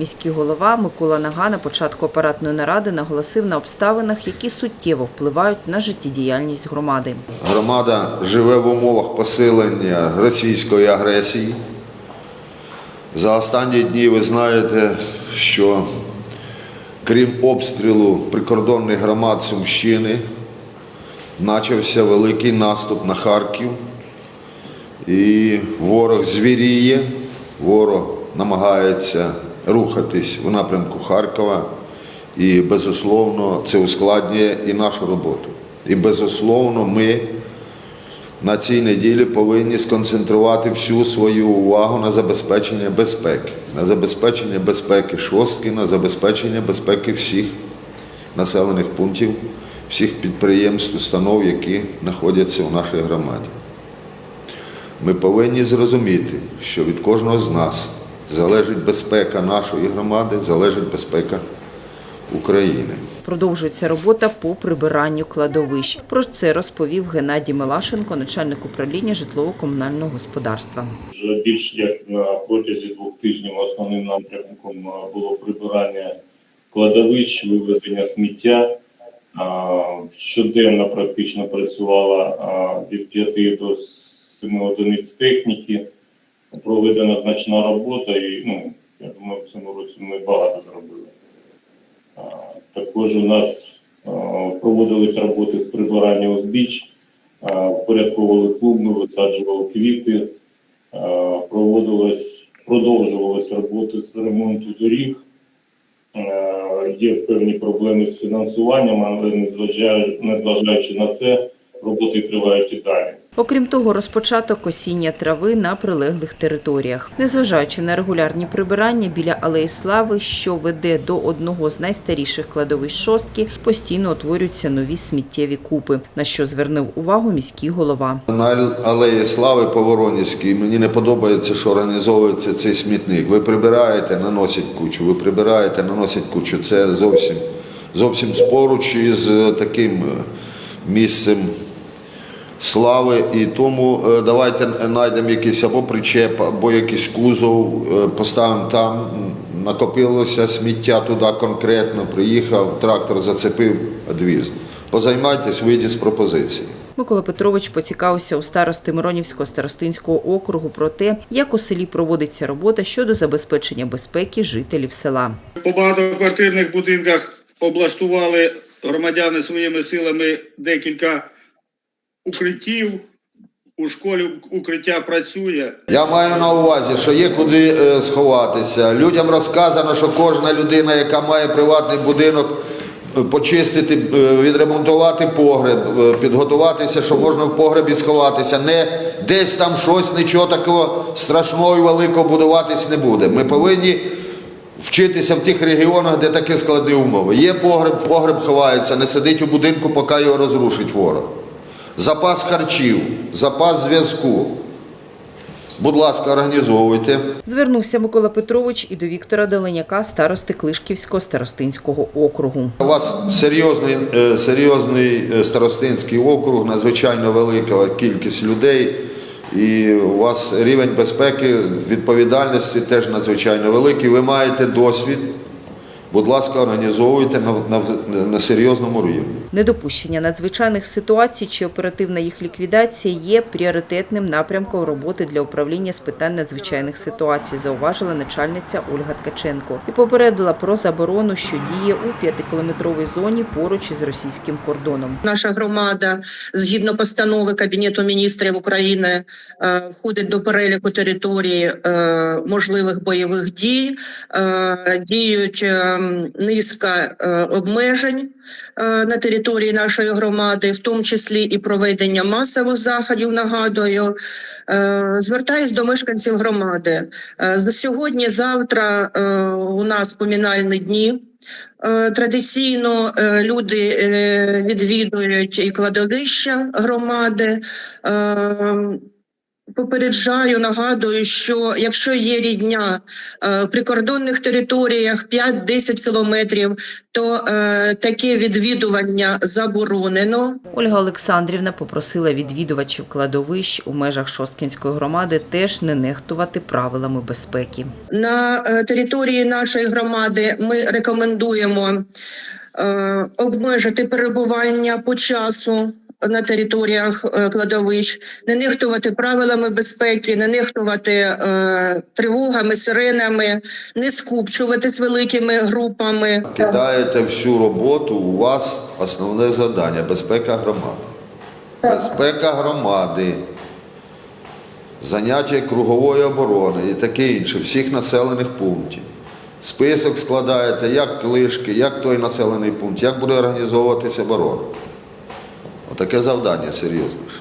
Міський голова Микола Нага на початку апаратної наради наголосив на обставинах, які суттєво впливають на життєдіяльність громади. Громада живе в умовах посилення російської агресії. За останні дні ви знаєте, що крім обстрілу прикордонних громад Сумщини, почався великий наступ на Харків. І ворог звіріє, ворог намагається рухатись в напрямку Харкова. І, безусловно, це ускладнює і нашу роботу. І, безусловно, ми на цій неділі повинні сконцентрувати всю свою увагу на забезпечення безпеки, на забезпечення безпеки шостки, на забезпечення безпеки всіх населених пунктів, всіх підприємств, установ, які знаходяться у нашій громаді. Ми повинні зрозуміти, що від кожного з нас залежить безпека нашої громади, залежить безпека України. Продовжується робота по прибиранню кладовищ. Про це розповів Геннадій Милашенко, начальник управління житлово-комунального господарства. Вже більш як на протязі двох тижнів основним напрямком було прибирання кладовищ, вивезення сміття. Щоденно практично працювала від 5 до 7 одиниць техніки. Проведена значна робота і ну, я думаю, в цьому році ми багато зробили. А, Також у нас а, проводились роботи з прибирання узбіч, а, впорядковували клубни, висаджували квіти. Е, проводилось, продовжувалися роботи з ремонту доріг. Є певні проблеми з фінансуванням, але незважаючи на це, роботи тривають і далі. Окрім того, розпочаток осіння трави на прилеглих територіях. Незважаючи на регулярні прибирання біля алеї слави, що веде до одного з найстаріших кладовищ шостки, постійно утворюються нові сміттєві купи, на що звернув увагу міський голова. На алеї Слави по Воронівській мені не подобається, що організовується цей смітник. Ви прибираєте, наносять кучу, ви прибираєте, наносять кучу. Це зовсім, зовсім споруч із е, таким е, місцем слави. І тому е, давайте знайдемо якийсь або причеп, або якийсь кузов, е, поставимо там. Накопилося сміття туди конкретно, приїхав, трактор зацепив, відвіз. Позаймайтесь, вийдіть з пропозиції. Микола Петрович поцікавився у старости Миронівського старостинського округу про те, як у селі проводиться робота щодо забезпечення безпеки жителів села. По багатоквартирних будинках облаштували громадяни своїми силами декілька укриттів. У школі укриття працює. Я маю на увазі, що є куди е, сховатися. Людям розказано, що кожна людина, яка має приватний будинок, е, почистити, е, відремонтувати погреб, підготуватися, що можна в погребі сховатися. Не десь там щось, нічого такого страшного і великого будуватись не буде. Ми повинні вчитися в тих регіонах, де такі складні умови. Є погреб, погреб ховається, не сидить у будинку, поки його розрушить ворог. Запас харчів, запас зв'язку. Будь ласка, організовуйте. Звернувся Микола Петрович і до Віктора Деленяка, старости Клишківського старостинського округу. У вас серйозний, е, серйозний е, старостинський округ, надзвичайно велика кількість людей, і у вас рівень безпеки, відповідальності теж надзвичайно великий. Ви маєте досвід. Будь ласка, організовуйте на, на, на серйозному рівні. Недопущення надзвичайних ситуацій чи оперативна їх ліквідація є пріоритетним напрямком роботи для управління з питань надзвичайних ситуацій, зауважила начальниця Ольга Ткаченко і попередила про заборону, що діє у п'ятикілометровій зоні поруч із російським кордоном. Наша громада, згідно постанови Кабінету міністрів України, е, входить до переліку територій е, можливих бойових дій. Е, Діють е, низка обмежень на території нашої громади, в тому числі і проведення масових заходів. Нагадую, Е, звертаюсь до мешканців громади. Е, За сьогодні, завтра е, у нас помінальні дні. Е, Традиційно е, люди е, відвідують і кладовища громади. Попереджаю, нагадую, що якщо є рідня е, в прикордонних територіях 5-10 кілометрів, то е, таке відвідування заборонено. Ольга Олександрівна попросила відвідувачів кладовищ у межах Шосткінської громади теж не нехтувати правилами безпеки. На е, території нашої громади ми рекомендуємо обмежити перебування по часу на територіях е, кладовищ, не нехтувати правилами безпеки, не нехтувати е, тривогами, сиренами, не скупчуватись великими групами. Кидаєте всю роботу, у вас основне завдання безпека громади. Безпека громади, заняття кругової оборони і таке інше, всіх населених пунктів. Список складаєте, як клишки, як той населений пункт, як буде організовуватися оборона. Отаке завдання серйозніше.